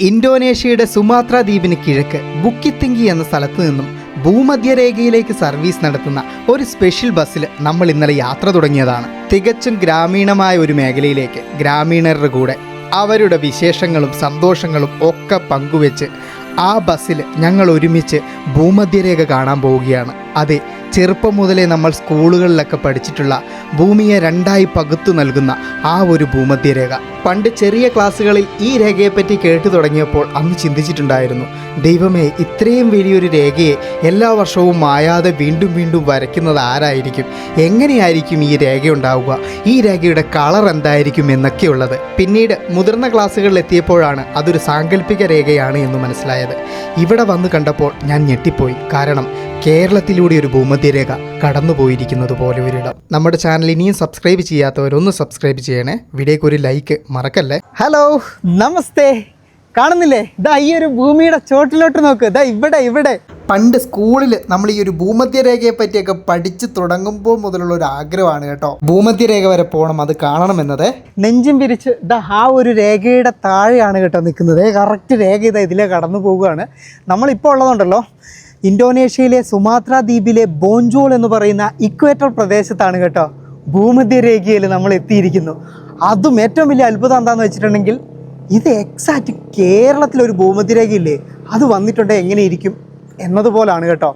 ഇന്തോനേഷ്യയുടെ സുമാത്ര ദ്വീപിന് കിഴക്ക് ബുക്കിത്തിങ്കി എന്ന സ്ഥലത്ത് നിന്നും ഭൂമധ്യരേഖയിലേക്ക് സർവീസ് നടത്തുന്ന ഒരു സ്പെഷ്യൽ ബസ്സിൽ നമ്മൾ ഇന്നലെ യാത്ര തുടങ്ങിയതാണ്. തികച്ചും ഗ്രാമീണമായ ഒരു മേഖലയിലേക്ക് ഗ്രാമീണരുടെ കൂടെ അവരുടെ വിശേഷങ്ങളും സന്തോഷങ്ങളും ഒക്കെ പങ്കുവെച്ച് ആ ബസ്സിൽ ഞങ്ങൾ ഒരുമിച്ച് ഭൂമധ്യരേഖ കാണാൻ പോവുകയാണ്. അതെ ചെറുപ്പം മുതലേ നമ്മൾ സ്കൂളുകളിലൊക്കെ പഠിച്ചിട്ടുള്ള ഭൂമിയെ രണ്ടായി പകുത്തു നൽകുന്ന ആ ഒരു ഭൂമധ്യരേഖ. പണ്ട് ചെറിയ ക്ലാസ്സുകളിൽ ഈ രേഖയെപ്പറ്റി കേട്ടു തുടങ്ങിയപ്പോൾ അന്ന് ചിന്തിച്ചിട്ടുണ്ടായിരുന്നു ദൈവമേ ഇത്രയും വലിയൊരു രേഖയെ എല്ലാ വർഷവും മായാതെ വീണ്ടും വീണ്ടും വരയ്ക്കുന്നത് ആരായിരിക്കും? എങ്ങനെയായിരിക്കും ഈ രേഖ ഉണ്ടാവുക? ഈ രേഖയുടെ കളർ എന്തായിരിക്കും എന്നൊക്കെയുള്ളത്. പിന്നീട് മുതിർന്ന ക്ലാസ്സുകളിൽ എത്തിയപ്പോഴാണ് അതൊരു സാങ്കല്പിക രേഖയാണ് എന്ന് മനസ്സിലായത്. ഇവിടെ വന്ന് കണ്ടപ്പോൾ ഞാൻ ഞെട്ടിപ്പോയി. കാരണം കേരളത്തിലൂടെ ഒരു ഭൂമധ്യരേഖ കടന്നുപോയിരിക്കുന്നത് പോലെ ഒരിടം. നമ്മുടെ ചാനൽ ഇനിയും സബ്സ്ക്രൈബ് ചെയ്യാത്തവരൊന്ന് സബ്സ്ക്രൈബ് ചെയ്യണേ. വീഡിയോക്ക് ഒരു ലൈക്ക് മറക്കല്ലേ? ഹലോ നമസ്തേ. കാണുന്നില്ലേ? ഇതാ ഈ ഒരു ഭൂമിയുടെ ചോട്ടിലോട്ട് നോക്ക്. ഇതാ ഇവിടെ ഇവിടെ. പണ്ട് സ്കൂളിൽ നമ്മൾ ഈ ഒരു ഭൂമധ്യരേഖയെ പറ്റിയൊക്കെ പഠിച്ചു തുടങ്ങുമ്പോൾ മുതലുള്ള ഒരു ആഗ്രഹമാണ് കേട്ടോ. ഭൂമധ്യരേഖ വരെ പോകണം അത് കാണണം എന്നത് നെഞ്ചും പിരിച്ച് ഇതാ ആ ഒരു രേഖയുടെ താഴെയാണ് കേട്ടോ നിൽക്കുന്നത്. കറക്റ്റ് രേഖ ഇതാ ഇതിലേ കടന്നു പോവുകയാണ്. നമ്മളിപ്പോൾ ഉള്ളതുണ്ടല്ലോ. ഇന്തോനേഷ്യയിലെ സുമാത്ര ദ്വീപിലെ ബോഞ്ചോൾ എന്ന് പറയുന്ന ഇക്വേറ്റർ പ്രദേശത്താണ് കേട്ടോ ഭൂമധ്യരേഖയിൽ നമ്മൾ എത്തിയിരിക്കുന്നു. അതും ഏറ്റവും വലിയ അത്ഭുതം എന്താണെന്ന് വെച്ചിട്ടുണ്ടെങ്കിൽ ഇത് എക്സാക്റ്റ് കേരളത്തിലൊരു ഭൂമധ്യരേഖയില്ലേ അത് വന്നിട്ടുണ്ട് എങ്ങനെയിരിക്കും എന്നതുപോലാണ് കേട്ടോ.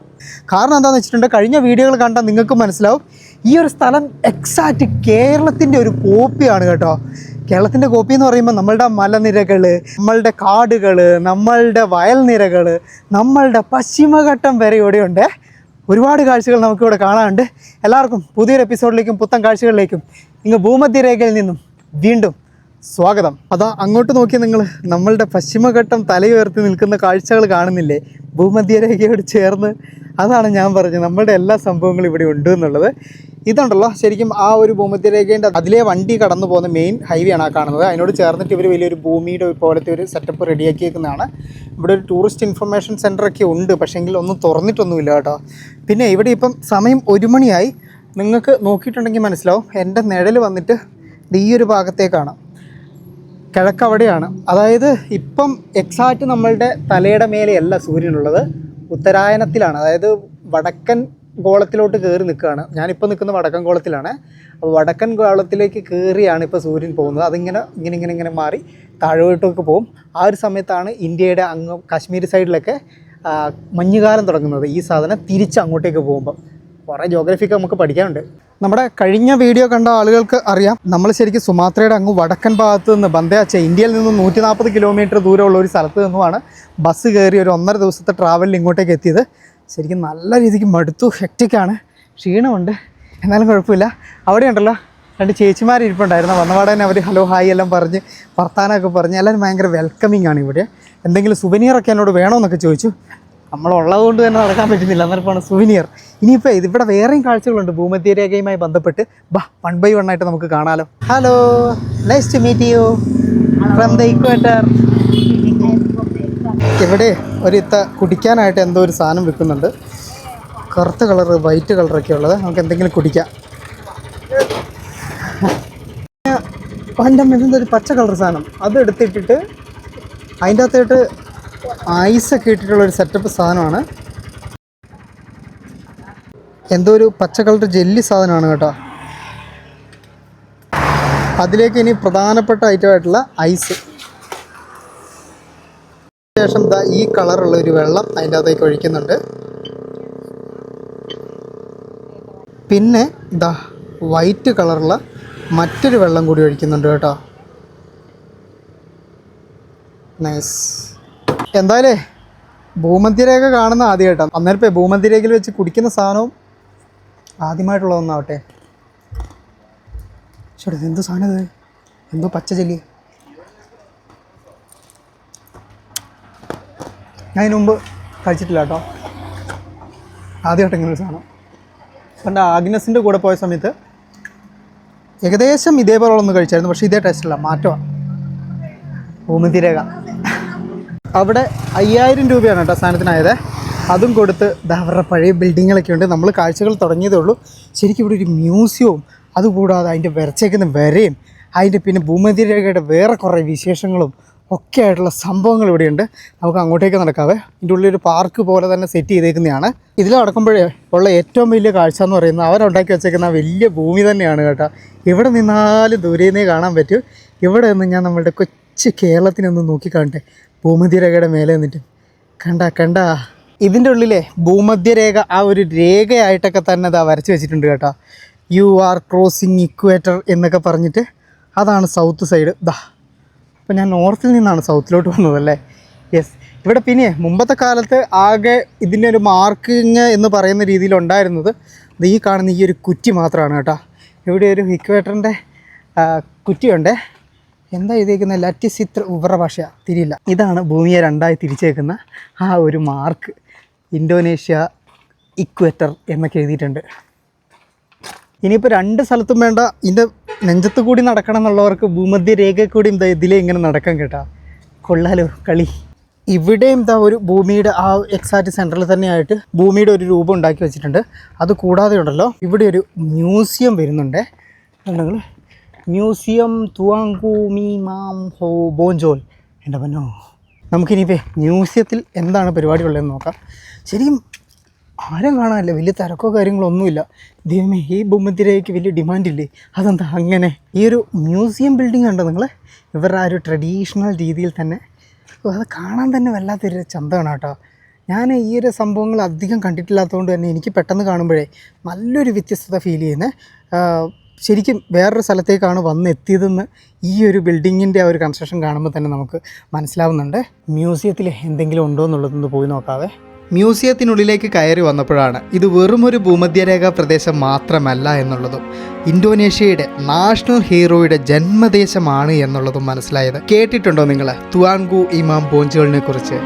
കാരണം എന്താണെന്ന് വെച്ചിട്ടുണ്ടെങ്കിൽ കഴിഞ്ഞ വീഡിയോകൾ കണ്ടാൽ നിങ്ങൾക്ക് മനസ്സിലാവും. ഈ ഒരു സ്ഥലം എക്സാക്റ്റ് കേരളത്തിന്റെ ഒരു കോപ്പിയാണ് കേട്ടോ. കേരളത്തിന്റെ കോപ്പി എന്ന് പറയുമ്പോൾ നമ്മളുടെ മലനിരകൾ നമ്മളുടെ കാടുകൾ നമ്മളുടെ വയൽനിരകൾ നമ്മളുടെ പശ്ചിമഘട്ടം വരെ ഇവിടെയുണ്ട്. ഒരുപാട് കാഴ്ചകൾ നമുക്കിവിടെ കാണാനുണ്ട്. എല്ലാവർക്കും പുതിയൊരു എപ്പിസോഡിലേക്കും പുത്തൻ കാഴ്ചകളിലേക്കും ഇങ്ങ് ഭൂമധ്യരേഖയിൽ നിന്നും വീണ്ടും സ്വാഗതം. അതാ അങ്ങോട്ട് നോക്കി നിങ്ങൾ നമ്മളുടെ പശ്ചിമഘട്ടം തലയുയർത്തി നിൽക്കുന്ന കാഴ്ചകൾ കാണുന്നില്ലേ? ഭൂമധ്യരേഖയോട് ചേർന്ന്. അതാണ് ഞാൻ പറഞ്ഞത്. നമ്മളുടെ എല്ലാ സംഭവങ്ങളും ഇവിടെ ഉണ്ട് എന്നുള്ളത്. ഇതുണ്ടല്ലോ ശരിക്കും ആ ഒരു ഭൂമധ്യരേഖേന്റെ അതിലെ വണ്ടി കടന്നു പോകുന്ന മെയിൻ ഹൈവേ ആണ് ആ കാണുന്നത്. അതിനോട് ചേർന്നിട്ട് ഇവർ വലിയൊരു ഭൂമിയുടെ പോലത്തെ ഒരു സെറ്റപ്പ് റെഡിയാക്കിയേക്കുന്നതാണ്. ഇവിടെ ഒരു ടൂറിസ്റ്റ് ഇൻഫർമേഷൻ സെന്ററൊക്കെ ഉണ്ട് പക്ഷേങ്കിൽ ഒന്നും തുറന്നിട്ടൊന്നുമില്ല കേട്ടോ. പിന്നെ ഇവിടെ ഇപ്പം സമയം ഒരു മണിയായി. നിങ്ങൾക്ക് നോക്കിയിട്ടുണ്ടെങ്കിൽ മനസ്സിലാവും എന്റെ നിഴൽ വന്നിട്ട് ഈ ഒരു ഭാഗത്തേക്കാണ്. കിഴക്കവിടെയാണ് അതായത് ഇപ്പം എക്സാക്റ്റ് നമ്മളുടെ തലയുടെ മേലെയല്ല സൂര്യനുള്ളത്. ഉത്തരായനത്തിലാണ് അതായത് വടക്കൻ ഗോളത്തിലോട്ട് കയറി നിൽക്കുകയാണ്. ഞാനിപ്പോൾ നിൽക്കുന്ന വടക്കൻ ഗോളത്തിലാണ്. അപ്പോൾ വടക്കൻ ഗോളത്തിലേക്ക് കയറിയാണ് ഇപ്പോൾ സൂര്യൻ പോകുന്നത്. അതിങ്ങനെ ഇങ്ങനെ ഇങ്ങനെ ഇങ്ങനെ മാറി താഴോട്ടൊക്കെ പോകും. ആ ഒരു സമയത്താണ് ഇന്ത്യയുടെ അങ്ങ് കാശ്മീർ സൈഡിലൊക്കെ മഞ്ഞുകാലം തുടങ്ങുന്നത്. ഈ സാധനം തിരിച്ച് അങ്ങോട്ടേക്ക് പോകുമ്പോൾ കുറേ ജോഗ്രഫിക്ക് നമുക്ക് പഠിക്കാനുണ്ട്. നമ്മുടെ കഴിഞ്ഞ വീഡിയോ കണ്ട ആളുകൾക്ക് അറിയാം. നമ്മൾ ശരിക്കും സുമാത്രയുടെ അങ്ങ് വടക്കൻ ഭാഗത്ത് നിന്ന് ബന്ദയാച്ച ഇന്ത്യയിൽ നിന്ന് നൂറ്റി നാൽപ്പത് കിലോമീറ്റർ ദൂരമുള്ള ഒരു സ്ഥലത്ത് നിന്നുമാണ് ബസ് കയറി ഒരു ഒന്നര ദിവസത്തെ ട്രാവലിൽ ഇങ്ങോട്ടേക്ക് എത്തിയത്. ശരിക്കും നല്ല രീതിക്ക് മടുത്തു. ഹെക്റ്റിക്കാണ് ക്ഷീണമുണ്ട്. എന്നാലും കുഴപ്പമില്ല. അവിടെ ഉണ്ടല്ലോ രണ്ട് ചേച്ചിമാർ ഇരിപ്പുണ്ടായിരുന്നു. വന്നപാടെ തന്നെ അവർ ഹലോ ഹായ് എല്ലാം പറഞ്ഞ് വർത്താനമൊക്കെ പറഞ്ഞ് എല്ലാവരും ഭയങ്കര വെൽക്കമിങ് ആണ് ഇവിടെ. എന്തെങ്കിലും സുവനിയറൊക്കെ എന്നോട് വേണമെന്നൊക്കെ ചോദിച്ചു. നമ്മളുള്ളത് കൊണ്ട് തന്നെ നടക്കാൻ പറ്റുന്നില്ല. അന്നേരമാണ് സുവനിയർ ഇനിയിപ്പോൾ ഇതിവിടെ വേറെയും കാഴ്ചകളുണ്ട്. ഭൂമധ്യരേഖയുമായി ബന്ധപ്പെട്ട്. ബാ വൺ ബൈ വൺ ആയിട്ട് നമുക്ക് കാണാമല്ലോ hello nice to meet you from the equator ഇവിടെ ഒരു കുടിക്കാനായിട്ട് എന്തോ ഒരു സാധനം വിൽക്കുന്നുണ്ട്. കറുത്ത കളർ വൈറ്റ് കളറൊക്കെ ഉള്ളത്. നമുക്ക് എന്തെങ്കിലും കുടിക്കാം. എന്റെ അമ്മ ഒരു പച്ച കളർ സാധനം? അത് എടുത്തിട്ടിട്ട് അതിന്റെ അകത്തായിട്ട് ഐസൊക്കെ ഇട്ടിട്ടുള്ളൊരു സെറ്റപ്പ് സാധനമാണ്. എന്തോ ഒരു പച്ച കളർ ജെല്ലി സാധനമാണ് കേട്ടോ. അതിലേക്ക് ഇനി പ്രധാനപ്പെട്ട ഐറ്റമായിട്ടുള്ള ഐസ്. ശേഷം ദാ ഈ കളറുള്ള ഒരു വെള്ളം അതിന്റെ അകത്തേക്ക് ഒഴിക്കുന്നുണ്ട്. പിന്നെ ദാ വൈറ്റ് കളറുള്ള മറ്റൊരു വെള്ളം കൂടി ഒഴിക്കുന്നുണ്ട് കേട്ടോ. നൈസ് എന്തായാലേ ഭൂമധ്യരേഖ കാണുന്ന ആദ്യമായിട്ടാണ് അന്നേരം ഇപ്പോൾ ഭൂമധ്യരേഖയിൽ വെച്ച് കുടിക്കുന്ന സാധനവും ആദ്യമായിട്ടുള്ളതൊന്നാവട്ടെ. ചേട്ടാ എന്ത് സാധനം ഇത്? എന്തോ പച്ച ചെല്ലി ഞാൻ ഇതിനു മുമ്പ് കഴിച്ചിട്ടില്ല കേട്ടോ. ആദ്യമായിട്ട് ഇങ്ങനെ ഒരു സാധനം. പണ്ട് ആഗ്നസിന്റെ കൂടെ പോയ സമയത്ത് ഏകദേശം ഇതേപോലെ ഒന്ന് കഴിച്ചായിരുന്നു പക്ഷേ ഇതേ ടേസ്റ്റ് അല്ല മാറ്റമാണ്. ഭൂമിതിരേഖ അവിടെ അയ്യായിരം രൂപയാണ് കേട്ടോ സാധനത്തിനായത്. അതും കൊടുത്ത് അവരുടെ പഴയ ബിൽഡിങ്ങുകളൊക്കെ ഉണ്ട്. നമ്മൾ കാഴ്ചകൾ തുടങ്ങിയതേ ഉള്ളൂ. ശരിക്കും ഇവിടെ ഒരു മ്യൂസിയവും അതുകൂടാതെ അതിന്റെ വരച്ചേക്കുന്ന വരയും അതിന്റെ പിന്നെ ഭൂമിതിരേഖയുടെ വേറെ കുറേ വിശേഷങ്ങളും ഒക്കെ ആയിട്ടുള്ള സംഭവങ്ങൾ ഇവിടെയുണ്ട്. നമുക്ക് അങ്ങോട്ടേക്ക് നടക്കാവേ. ഇതിന്റെ ഉള്ളിൽ ഒരു പാർക്ക് പോലെ തന്നെ സെറ്റ് ചെയ്തേക്കുന്നതാണ്. ഇതിൽ നടക്കുമ്പോഴേ ഉള്ള ഏറ്റവും വലിയ കാഴ്ച എന്ന് പറയുന്നത് അവരുണ്ടാക്കി വെച്ചേക്കുന്ന വലിയ ഭൂമി തന്നെയാണ് കേട്ടോ. ഇവിടെ നിന്നാലും ദൂരെ നിന്നേ കാണാൻ പറ്റും. ഇവിടെ നിന്ന് ഞാൻ നമ്മളുടെ കൊച്ചു കേരളത്തിനൊന്ന് നോക്കിക്കാണട്ടെ. ഭൂമധ്യരേഖയുടെ മേലെ നിന്നിട്ട്. കണ്ട കണ്ട. ഇതിന്റെ ഉള്ളിലെ ഭൂമധ്യരേഖ ആ ഒരു രേഖയായിട്ടൊക്കെ തന്നെ അതാ വരച്ച് വെച്ചിട്ടുണ്ട് കേട്ടോ. യു ആർ ക്രോസിങ് ഇക്വേറ്റർ എന്നൊക്കെ പറഞ്ഞിട്ട് അതാണ് സൗത്ത് സൈഡ് ദാ. അപ്പോൾ ഞാൻ നോർത്തിൽ നിന്നാണ് സൗത്തിലോട്ട് വന്നതല്ലേ യെസ് ഇവിടെ പിന്നെ മുമ്പത്തെ കാലത്ത് ആകെ ഇതിന്റെ ഒരു മാർക്കിങ് എന്ന് പറയുന്ന രീതിയിൽ ഉണ്ടായിരുന്നത് ഈ കാണുന്ന ഈ ഒരു കുറ്റി മാത്രമാണ് കേട്ടോ. ഇവിടെ ഒരു ഇക്വേറ്ററിന്റെ കുറ്റിയുണ്ട്. എന്താ എഴുതിയേക്കുന്ന? ലറ്റിസിത്ര ഉപറ ഭാഷ തിരിയില്ല. ഇതാണ് ഭൂമിയെ രണ്ടായി തിരിച്ചേക്കുന്ന ആ ഒരു മാർക്ക്. ഇന്തോനേഷ്യ ഇക്വേറ്റർ എന്നൊക്കെ എഴുതിയിട്ടുണ്ട്. ഇനിയിപ്പോൾ രണ്ട് സ്ഥലത്തും വേണ്ട. ഇതിന്റെ നെഞ്ചത്ത് കൂടി നടക്കണം എന്നുള്ളവർക്ക് ഭൂമധ്യ രേഖ കൂടി എന്താ ഇതിലെ ഇങ്ങനെ നടക്കാൻ കേട്ടാ. കൊള്ളാലോ കളി. ഇവിടെ എന്താ ഒരു ഭൂമിയുടെ ആ എക്സാക്റ്റ് സെന്ററിൽ തന്നെയായിട്ട് ഭൂമിയുടെ ഒരു രൂപം ഉണ്ടാക്കി വെച്ചിട്ടുണ്ട്. അത് കൂടാതെ ഉണ്ടല്ലോ ഇവിടെ ഒരു മ്യൂസിയം വരുന്നുണ്ട്. ഉണ്ടെങ്കിൽ മ്യൂസിയം തുവാങ്കൂമി മാം ഹോ ബോഞ്ചോൽ. എന്റെ പൊന്നോ? നമുക്കിനിയിപ്പോൾ മ്യൂസിയത്തിൽ എന്താണ് പരിപാടി ഉള്ളതെന്ന് നോക്കാം. ശരിക്കും ആരും കാണാനല്ല? വലിയ തിരക്കോ കാര്യങ്ങളോ ഒന്നുമില്ല ദൈവമേ ഈ ബൊമ്മത്തിരയ്ക്ക് വലിയ ഡിമാൻഡ് ഡിമാൻഡില്ലേ? അതെന്താ അങ്ങനെ? ഈ ഒരു മ്യൂസിയം ബിൽഡിംഗ് കണ്ടോ നിങ്ങൾ ഇവരുടെ ആ ഒരു ട്രഡീഷണൽ രീതിയിൽ തന്നെ. അത് കാണാൻ തന്നെ വല്ലാത്തൊരു ചന്തമാണ് കേട്ടോ. ഞാൻ ഈ ഒരു സംഭവങ്ങൾ അധികം കണ്ടിട്ടില്ലാത്തതുകൊണ്ട് തന്നെ എനിക്ക് പെട്ടെന്ന് കാണുമ്പോഴേ നല്ലൊരു വ്യത്യസ്തത ഫീൽ ചെയ്യുന്നത് ശരിക്കും വേറൊരു സ്ഥലത്തേക്കാണ് വന്ന് എത്തിയതെന്ന് ഈ ഒരു ബിൽഡിങ്ങിന്റെ ആ ഒരു കൺസ്ട്രക്ഷൻ കാണുമ്പോൾ തന്നെ നമുക്ക് മനസ്സിലാവുന്നുണ്ട്. മ്യൂസിയത്തിൽ എന്തെങ്കിലും ഉണ്ടോ എന്നുള്ളതൊന്ന് പോയി നോക്കാവേ. മ്യൂസിയത്തിനുള്ളിലേക്ക് കയറി വന്നപ്പോഴാണ് ഇത് വെറുമൊരു ഭൂമധ്യരേഖ പ്രദേശം മാത്രമല്ല എന്നുള്ളതും ഇന്തോനേഷ്യയുടെ നാഷണൽ ഹീറോയുടെ ജന്മദേശമാണ് എന്നുള്ളതും മനസ്സിലായത്. കേട്ടിട്ടുണ്ടോ നിങ്ങൾ തുവാൻഗു ഇമാം ബോഞ്ചുകളിനെ കുറിച്ച്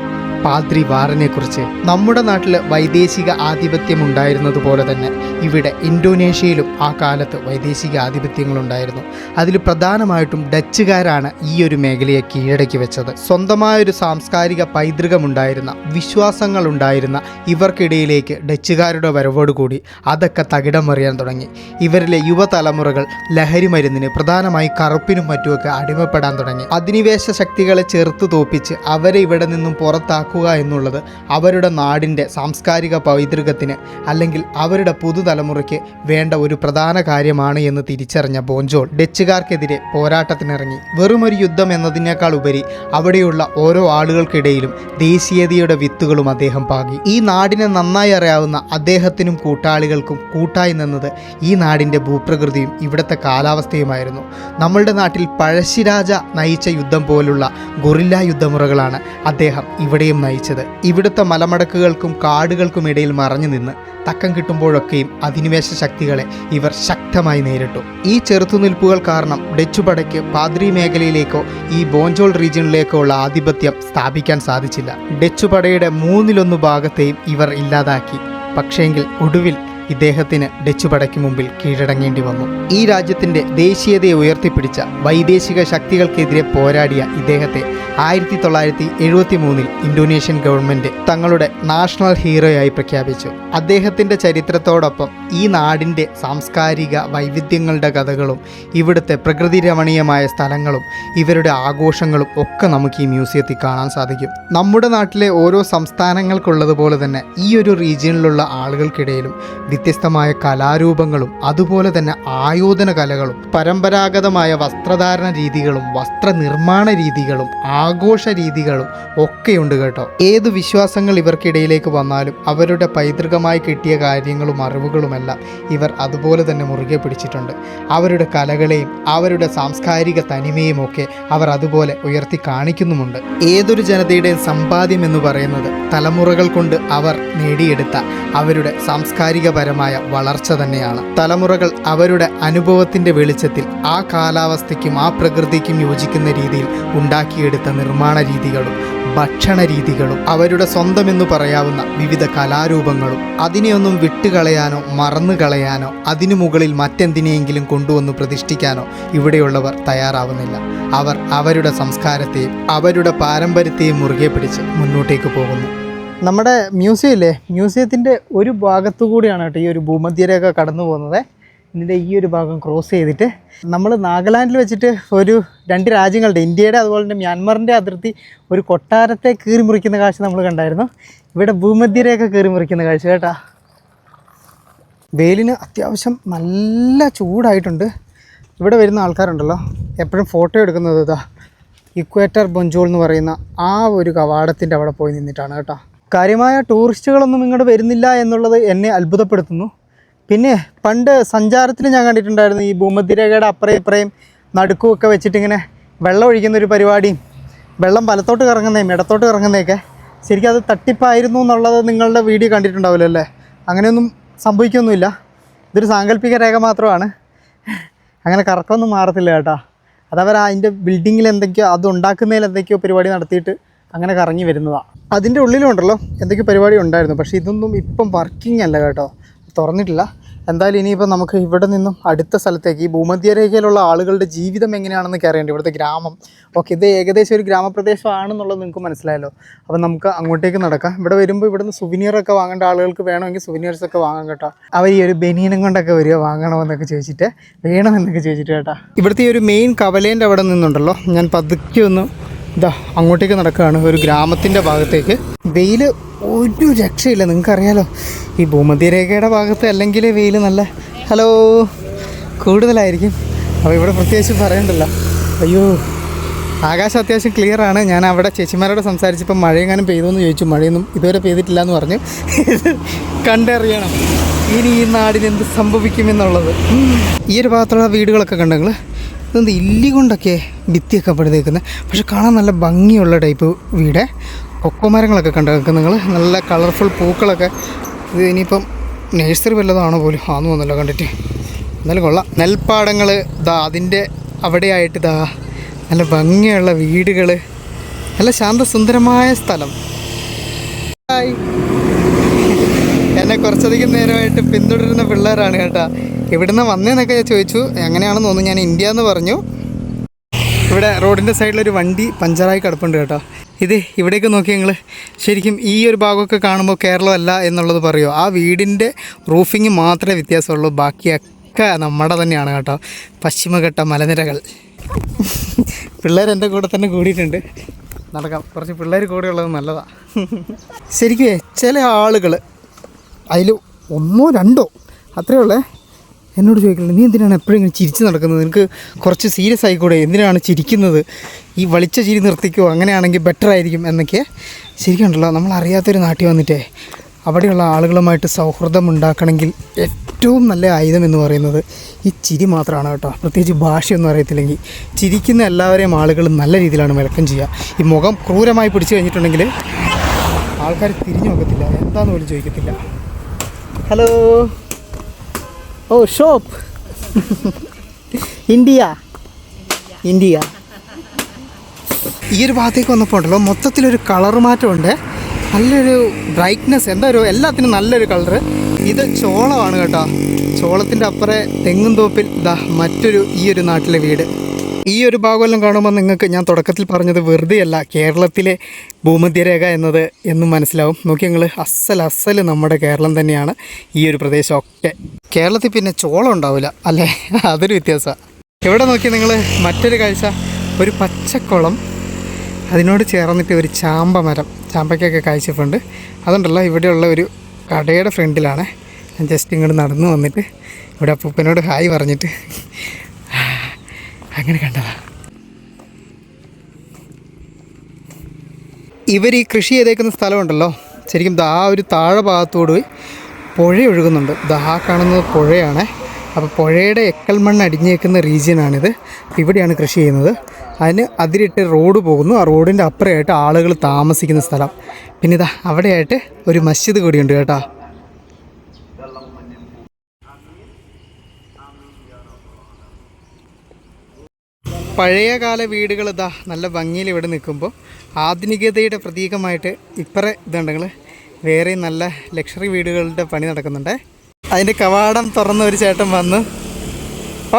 പാദ്രി വാറിനെ കുറിച്ച് നമ്മുടെ നാട്ടിൽ വൈദേശിക ആധിപത്യം ഉണ്ടായിരുന്നത് പോലെ തന്നെ ഇവിടെ ഇന്തോനേഷ്യയിലും ആ കാലത്ത് വൈദേശിക ആധിപത്യങ്ങളുണ്ടായിരുന്നു. അതിൽ പ്രധാനമായിട്ടും ഡച്ചുകാരാണ് ഈ ഒരു മേഖലയെ കീഴടക്കി വെച്ചത്. സ്വന്തമായൊരു സാംസ്കാരിക പൈതൃകമുണ്ടായിരുന്ന വിശ്വാസങ്ങളുണ്ടായിരുന്ന ഇവർക്കിടയിലേക്ക് ഡച്ചുകാരുടെ വരവോടുകൂടി അതൊക്കെ തകിടം മറിയാൻ തുടങ്ങി. ഇവരിലെ യുവതലമുറകൾ ലഹരി മരുന്നിന് പ്രധാനമായി കറുപ്പിനും മറ്റുമൊക്കെ അടിമപ്പെടാൻ തുടങ്ങി. അധിനിവേശ ശക്തികളെ ചെറുത്തു തോപ്പിച്ച് അവരെ ഇവിടെ നിന്നും പുറത്താക്കുക എന്നുള്ളത് അവരുടെ നാടിന്റെ സാംസ്കാരിക പൈതൃകത്തിന് അല്ലെങ്കിൽ അവരുടെ പുതുതലമുറയ്ക്ക് വേണ്ട ഒരു പ്രധാന കാര്യമാണ് എന്ന് തിരിച്ചറിഞ്ഞ ബോഞ്ചോൾ ഡച്ചുകാർക്കെതിരെ പോരാട്ടത്തിനിറങ്ങി. വെറുമൊരു യുദ്ധം എന്നതിനേക്കാൾ ഉപരി അവിടെയുള്ള ഓരോ ആളുകൾക്കിടയിലും ദേശീയതയുടെ വിത്തുകളും അദ്ദേഹം പാകി. ഈ നാടിനെ നന്നായി അറിയാവുന്ന അദ്ദേഹത്തിനും കൂട്ടാളികൾക്കും കൂട്ടായി നിന്നത് ഈ നാടിന്റെ ഭൂപ്രകൃതിയും ഇവിടുത്തെ കാലാവസ്ഥയുമായിരുന്നു. നമ്മളുടെ നാട്ടിൽ പഴശ്ശിരാജ നയിച്ച യുദ്ധം പോലുള്ള ഗൊറില്ല യുദ്ധമുറകളാണ് അദ്ദേഹം ഇവിടെയും നയിച്ചത്. ഇവിടുത്തെ മലമടക്കുകൾക്കും കാടുകൾക്കും ഇടയിൽ മറഞ്ഞു നിന്ന് തക്കം കിട്ടുമ്പോഴൊക്കെയും അധിനിവേശ ശക്തികളെ ഇവർ ശക്തമായി നേരിട്ടു. ഈ ചെറുത്തുനിൽപ്പുകൾ കാരണം ഡച്ചുപടയ്ക്ക് പാദ്രി മേഖലയിലേക്കോ ഈ ബോഞ്ചോൾ റീജിയനിലേക്കോ ഉള്ള ആധിപത്യം സ്ഥാപിക്കാൻ സാധിച്ചില്ല. ഡച്ചുപടയുടെ മൂന്നിലൊന്നു ഭാഗത്തെയും ഇവർ ഇല്ലാതാക്കി. പക്ഷേങ്കിൽ ഒടുവിൽ ഇദ്ദേഹത്തിന് ഡച്ചു പടയ്ക്ക് മുമ്പിൽ കീഴടങ്ങേണ്ടി വന്നു. ഈ രാജ്യത്തിന്റെ ദേശീയതയെ ഉയർത്തിപ്പിടിച്ച വൈദേശിക ശക്തികൾക്കെതിരെ പോരാടിയ ഇദ്ദേഹത്തെ ആയിരത്തി തൊള്ളായിരത്തി എഴുപത്തി മൂന്നിൽ ഇന്തോനേഷ്യൻ ഗവൺമെന്റ് തങ്ങളുടെ നാഷണൽ ഹീറോയായി പ്രഖ്യാപിച്ചു. അദ്ദേഹത്തിന്റെ ചരിത്രത്തോടൊപ്പം ഈ നാടിന്റെ സാംസ്കാരിക വൈവിധ്യങ്ങളുടെ കഥകളും ഇവിടുത്തെ പ്രകൃതി രമണീയമായ സ്ഥലങ്ങളും ഇവരുടെ ആഘോഷങ്ങളും ഒക്കെ നമുക്ക് ഈ മ്യൂസിയത്തിൽ കാണാൻ സാധിക്കും. നമ്മുടെ നാട്ടിലെ ഓരോ സംസ്ഥാനങ്ങൾക്കുള്ളതുപോലെ തന്നെ ഈ ഒരു റീജിയനിലുള്ള ആളുകൾക്കിടയിലും വ്യത്യസ്തമായ കലാരൂപങ്ങളും അതുപോലെ തന്നെ ആയോധന കലകളും പരമ്പരാഗതമായ വസ്ത്രധാരണ രീതികളും വസ്ത്രനിർമ്മാണ രീതികളും ആഘോഷ രീതികളും ഒക്കെയുണ്ട് കേട്ടോ. ഏത് വിശ്വാസങ്ങൾ ഇവർക്കിടയിലേക്ക് വന്നാലും അവരുടെ പൈതൃകമായി കിട്ടിയ കാര്യങ്ങളും അറിവുകളുമെല്ലാം ഇവർ അതുപോലെ തന്നെ മുറുകെ പിടിച്ചിട്ടുണ്ട്. അവരുടെ കലകളെയും അവരുടെ സാംസ്കാരിക തനിമയും ഒക്കെ അവർ അതുപോലെ ഉയർത്തി കാണിക്കുന്നുമുണ്ട്. ഏതൊരു ജനതയുടെയും സമ്പാദ്യം എന്ന് പറയുന്നത് തലമുറകൾ കൊണ്ട് അവർ നേടിയെടുത്ത അവരുടെ സാംസ്കാരികപരമായ വളർച്ച തന്നെയാണ്. തലമുറകൾ അവരുടെ അനുഭവത്തിന്റെ വെളിച്ചത്തിൽ ആ കാലാവസ്ഥയ്ക്കും ആ പ്രകൃതിക്കും യോജിക്കുന്ന രീതിയിൽ ഉണ്ടാക്കിയെടുത്ത നിർമ്മാണ രീതികളും ഭക്ഷണ രീതികളും അവരുടെ സ്വന്തമെന്നു പറയാവുന്ന വിവിധ കലാരൂപങ്ങളും അതിനെയൊന്നും വിട്ടുകളയാനോ മറന്നു കളയാനോ അതിനു മുകളിൽ മറ്റെന്തിനെയെങ്കിലും കൊണ്ടുവന്ന് പ്രതിഷ്ഠിക്കാനോ ഇവിടെയുള്ളവർ തയ്യാറാവുന്നില്ല. അവർ അവരുടെ സംസ്കാരത്തെയും അവരുടെ പാരമ്പര്യത്തെയും മുറുകെ പിടിച്ച് മുന്നോട്ടേക്ക് പോകുന്നു. നമ്മുടെ മ്യൂസിയം ഇല്ലേ? മ്യൂസിയത്തിന്റെ ഒരു ഭാഗത്തു കൂടിയാണ് കേട്ടോ ഈ ഒരു ഭൂമധ്യരേഖ കടന്നു പോകുന്നത്. ഇതിന്റെ ഈ ഒരു ഭാഗം ക്രോസ് ചെയ്തിട്ട് നമ്മൾ നാഗാലാൻഡിൽ വെച്ചിട്ട് ഒരു രണ്ട് രാജ്യങ്ങളുടെ ഇന്ത്യയുടെ അതുപോലെ തന്നെ മ്യാൻമറിന്റെ അതിർത്തി ഒരു കൊട്ടാരത്തെ കീറി മുറിക്കുന്ന കാഴ്ച നമ്മൾ കണ്ടായിരുന്നു. ഇവിടെ ഭൂമധ്യരേഖ കീറി മുറിക്കുന്ന കാഴ്ച കേട്ടാ. വെയിലിന് അത്യാവശ്യം നല്ല ചൂടായിട്ടുണ്ട്. ഇവിടെ വരുന്ന ആൾക്കാരുണ്ടല്ലോ. എപ്പോഴും ഫോട്ടോ എടുക്കുന്നത് ഇതാ. ഇക്വേറ്റർ ബൊഞ്ചോൾ എന്ന് പറയുന്ന ആ ഒരു കവാടത്തിന്റെ അവിടെ പോയി നിന്നിട്ടാണ് കേട്ടോ. കാര്യമായ ടൂറിസ്റ്റുകളൊന്നും ഇങ്ങോട്ട് വരുന്നില്ല എന്നുള്ളത് എന്നെ അത്ഭുതപ്പെടുത്തുന്നു. പിന്നെ പണ്ട് സഞ്ചാരത്തിൽ ഞാൻ കണ്ടിട്ടുണ്ടായിരുന്നു ഈ ഭൂമധ്യരേഖയുടെ അപ്പുറയും ഇപ്പുറയും നടുക്കുമൊക്കെ വെച്ചിട്ടിങ്ങനെ വെള്ളം ഒഴിക്കുന്ന ഒരു പരിപാടിയും വെള്ളം വലത്തോട്ട് കറങ്ങുന്നതും ഇടത്തോട്ട് കറങ്ങുന്നതൊക്കെ ശരിക്കും അത് തട്ടിപ്പായിരുന്നു എന്നുള്ളത് നിങ്ങളുടെ വീഡിയോ കണ്ടിട്ടുണ്ടാവില്ല അല്ലേ? അങ്ങനെയൊന്നും സംഭവിക്കൊന്നുമില്ല. ഇതൊരു സാങ്കല്പിക രേഖ മാത്രമാണ്. അങ്ങനെ കറക്കമൊന്നും മാറത്തില്ല കേട്ടോ. അതവർ അതിന്റെ ബിൽഡിങ്ങിൽ എന്തൊക്കെയോ അത് ഉണ്ടാക്കുന്നതിൽ എന്തൊക്കെയോ പരിപാടി നടത്തിയിട്ട് അങ്ങനെ കറങ്ങി വരുന്നതാണ് അതിന്റെ ഉള്ളിലുണ്ടല്ലോ എന്തൊക്കെയോ പരിപാടി ഉണ്ടായിരുന്നു. പക്ഷേ ഇതൊന്നും ഇപ്പം വർക്കിംഗ് അല്ല കേട്ടോ. തുറന്നിട്ടില്ല. എന്തായാലും ഇനിയിപ്പോൾ നമുക്ക് ഇവിടെ നിന്നും അടുത്ത സ്ഥലത്തേക്ക് ഈ ഭൂമധ്യരേഖയിലുള്ള ആളുകളുടെ ജീവിതം എങ്ങനെയാണെന്നൊക്കെ അറിയണ്ട. ഇവിടുത്തെ ഗ്രാമം. ഓക്കെ ഇത് ഏകദേശം ഒരു ഗ്രാമപ്രദേശമാണെന്നുള്ളത് നിങ്ങൾക്ക് മനസ്സിലായല്ലോ. അപ്പോൾ നമുക്ക് അങ്ങോട്ടേക്ക് നടക്കാം. ഇവിടെ വരുമ്പോൾ ഇവിടുന്ന് സുവിനിയറൊക്കെ വാങ്ങേണ്ട ആളുകൾക്ക് വേണമെങ്കിൽ സുവിനിയേഴ്സ് ഒക്കെ വാങ്ങാം കേട്ടോ. അവർ ഈ ഒരു ബനീനും കൊണ്ടൊക്കെ വരിക വാങ്ങണമെന്നൊക്കെ ചോദിച്ചിട്ട് വേണമെന്നൊക്കെ ചോദിച്ചിട്ട് കേട്ടോ. ഇവിടുത്തെ ഈ ഒരു മെയിൻ കവലേന്റെ അവിടെ നിന്നുണ്ടല്ലോ. ഞാൻ പതുക്കെ ഒന്ന് ഇതാ അങ്ങോട്ടേക്ക് നടക്കുകയാണ് ഒരു ഗ്രാമത്തിന്റെ ഭാഗത്തേക്ക്. വെയിൽ ഒരു രക്ഷയില്ല നിങ്ങൾക്കറിയാലോ. ഈ ഭൂമധ്യരേഖയുടെ ഭാഗത്ത് അല്ലെങ്കിൽ വെയിൽ നല്ല ഹലോ കൂടുതലായിരിക്കും. അപ്പോൾ ഇവിടെ പ്രത്യേകിച്ച് പറയണ്ടല്ല. അയ്യോ ആകാശം അത്യാവശ്യം ക്ലിയർ ആണ്. ഞാൻ അവിടെ ചേച്ചിമാരോട് സംസാരിച്ചപ്പോൾ മഴയെങ്ങാനും പെയ്തു എന്ന് ചോദിച്ചു. മഴയൊന്നും ഇതുവരെ പെയ്തിട്ടില്ല എന്ന് പറഞ്ഞു. കണ്ടറിയണം. ഇനി ഈ നാടിന് എന്ത് സംഭവിക്കുമെന്നുള്ളത്. ഈ ഒരു ഭാഗത്തുള്ള വീടുകളൊക്കെ കണ്ടെങ്കിൽ ഇതെന്ത് ഇല്ലി കൊണ്ടൊക്കെ ഭിത്തിയൊക്കെ പടുതേക്കുന്നത് പക്ഷെ കാണാൻ നല്ല ഭംഗിയുള്ള ടൈപ്പ് വീട്. കൊക്കോമരങ്ങളൊക്കെ കണ്ടു കണ്ടേക്കും നിങ്ങൾ? നല്ല കളർഫുൾ പൂക്കളൊക്കെ. ഇത് ഇനിയിപ്പം നേഴ്സറി വല്ലതാണോ പോലും? ആന്ന് തോന്നല്ലോ കണ്ടിട്ട്. എന്നാലും കൊള്ളാം. നെൽപ്പാടങ്ങൾ ഇതാ അതിന്റെ അവിടെയായിട്ട് ഇതാ നല്ല ഭംഗിയുള്ള വീടുകൾ നല്ല ശാന്തസുന്ദരമായ സ്ഥലം. ഹായ് കുറച്ചധികം നേരമായിട്ട് പിന്തുടരുന്ന പിള്ളേരാണ് കേട്ടോ. ഇവിടുന്ന് വന്നേന്നൊക്കെ ഞാൻ ചോദിച്ചു എങ്ങനെയാണെന്ന് തോന്നുന്നു? ഞാൻ ഇന്ത്യ എന്ന് പറഞ്ഞു. ഇവിടെ റോഡിന്റെ സൈഡിലൊരു വണ്ടി പഞ്ചറായി കിടപ്പുണ്ട് കേട്ടോ. ഇത് ഇവിടേക്ക് നോക്കി ഞങ്ങൾ ശരിക്കും ഈ ഒരു ഭാഗമൊക്കെ കാണുമ്പോൾ കേരളമല്ല എന്നുള്ളത് പറയുമോ ആ വീടിന്റെ റൂഫിങ് മാത്രമേ വ്യത്യാസമുള്ളൂ. ബാക്കിയൊക്കെ നമ്മുടെ തന്നെയാണ് കേട്ടോ. പശ്ചിമഘട്ട മലനിരകൾ. പിള്ളേരെന്റെ കൂടെ തന്നെ കൂടിയിട്ടുണ്ട്. നടക്കാം. കുറച്ച് പിള്ളേർ കൂടെയുള്ളത് നല്ലതാണ് ശരിക്കും ചില ആളുകൾ അതിൽ ഒന്നോ രണ്ടോ? അത്രേ ഉള്ളേ. എന്നോട് ചോദിക്കുന്നത് നീ എന്തിനാണ് എപ്പോഴും ഇങ്ങനെ ചിരിച്ച് നടക്കുന്നത്? നിനക്ക് കുറച്ച് സീരിയസ് ആയിക്കൂടെ? എന്തിനാണ് ചിരിക്കുന്നത്? ഈ വളിച്ച ചിരി നിർത്തിക്കോ? അങ്ങനെയാണെങ്കിൽ ബെറ്റർ ആയിരിക്കും എന്നൊക്കെ ശരിക്കുണ്ടല്ലോ. നമ്മൾ അറിയാത്തൊരു നാട്ടിൽ വന്നിട്ടേ അവിടെയുള്ള ആളുകളുമായിട്ട് സൗഹൃദം ഉണ്ടാക്കണമെങ്കിൽ ഏറ്റവും നല്ല ആയുധം എന്ന് പറയുന്നത് ഈ ചിരി മാത്രമാണ് കേട്ടോ. പ്രത്യേകിച്ച് ഭാഷയൊന്നും അറിയത്തില്ലെങ്കിൽ. ചിരിക്കുന്ന എല്ലാവരെയും ആളുകൾ നല്ല രീതിയിലാണ് വിലക്കം ചെയ്യുക. ഈ മുഖം ക്രൂരമായി പിടിച്ചു കഴിഞ്ഞിട്ടുണ്ടെങ്കിൽ ആൾക്കാർ തിരിഞ്ഞു നോക്കത്തില്ല. എന്താന്ന് പോലും ചോദിക്കത്തില്ല. Hello oh shop India India ഈ ഒരു ഭാഗത്തേക്ക് വന്നപ്പോൾ ഉണ്ടല്ലോ മൊത്തത്തിലൊരു കളർ മാറ്റമുണ്ട്. നല്ലൊരു ബ്രൈറ്റ്നെസ് എന്താ ഒരു എല്ലാത്തിനും നല്ലൊരു കളറ് ഇത് ചോളമാണ് കേട്ടോ. ചോളത്തിന്റെ അപ്പുറേ തെങ്ങും തോപ്പിൽ ഇതാ മറ്റൊരു ഈ ഒരു നാട്ടിലെ വീട്. ഈ ഒരു ഭാഗമെല്ലാം കാണുമ്പോൾ നിങ്ങൾക്ക് ഞാൻ തുടക്കത്തിൽ പറഞ്ഞത് വെറുതെയല്ല കേരളത്തിലെ ഭൂമധ്യരേഖ എന്നത് എന്നും മനസ്സിലാവും. നോക്കി ഞങ്ങൾ അസൽ അസൽ നമ്മുടെ കേരളം തന്നെയാണ് ഈ ഒരു പ്രദേശമൊക്കെ. കേരളത്തിൽ പിന്നെ ചോളം ഉണ്ടാവില്ല അല്ലേ? അതൊരു വ്യത്യാസമാണ് ഇവിടെ നോക്കി നിങ്ങൾ മറ്റൊരു കാഴ്ച ഒരു പച്ചക്കുളം. അതിനോട് ചേർന്നിട്ട് ഒരു ചാമ്പ മരം ചാമ്പയ്ക്കൊക്കെ കാഴ്ചപ്പുണ്ട്. അതുകൊണ്ടല്ല ഇവിടെയുള്ള ഒരു കടയുടെ ഫ്രണ്ടിലാണ്. ഞാൻ ജസ്റ്റ് ഇങ്ങോട്ട് നടന്നു വന്നിട്ട് ഇവിടെ അപ്പൂപ്പനോട് ഹായ് പറഞ്ഞിട്ട് അങ്ങനെ കണ്ടതാ. ഇവർ ഈ കൃഷി ചെയ്തേക്കുന്ന സ്ഥലമുണ്ടല്ലോ. ശരിക്കും ദാ ഒരു താഴെ ഭാഗത്തോട് പുഴ ഒഴുകുന്നുണ്ട്. ദാ കാണുന്നത് പുഴയാണ്. അപ്പോൾ പുഴയുടെ എക്കൽ മണ്ണ് അടിഞ്ഞേക്കുന്ന റീജിയനാണിത്. ഇവിടെയാണ് കൃഷി ചെയ്യുന്നത്. അതിന് അതിരിട്ട് റോഡ് പോകുന്നു. ആ റോഡിന്റെ അപ്പുറമായിട്ട് ആളുകൾ താമസിക്കുന്ന സ്ഥലം. പിന്നെ ഇതാ അവിടെയായിട്ട് ഒരു മസ്ജിദ് കൂടിയുണ്ട് കേട്ടോ. പഴയകാല വീടുകൾ ഇതാ നല്ല ഭംഗിയിൽ ഇവിടെ നിൽക്കുമ്പോൾ ആധുനികതയുടെ പ്രതീകമായിട്ട് ഇപ്പറ ഇതുണ്ടെങ്കിൽ വേറെ നല്ല ലക്ഷറി വീടുകളുടെ പണി നടക്കുന്നുണ്ട്. അതിന്റെ കവാടം തുറന്ന ഒരു ചേട്ടൻ വന്നു.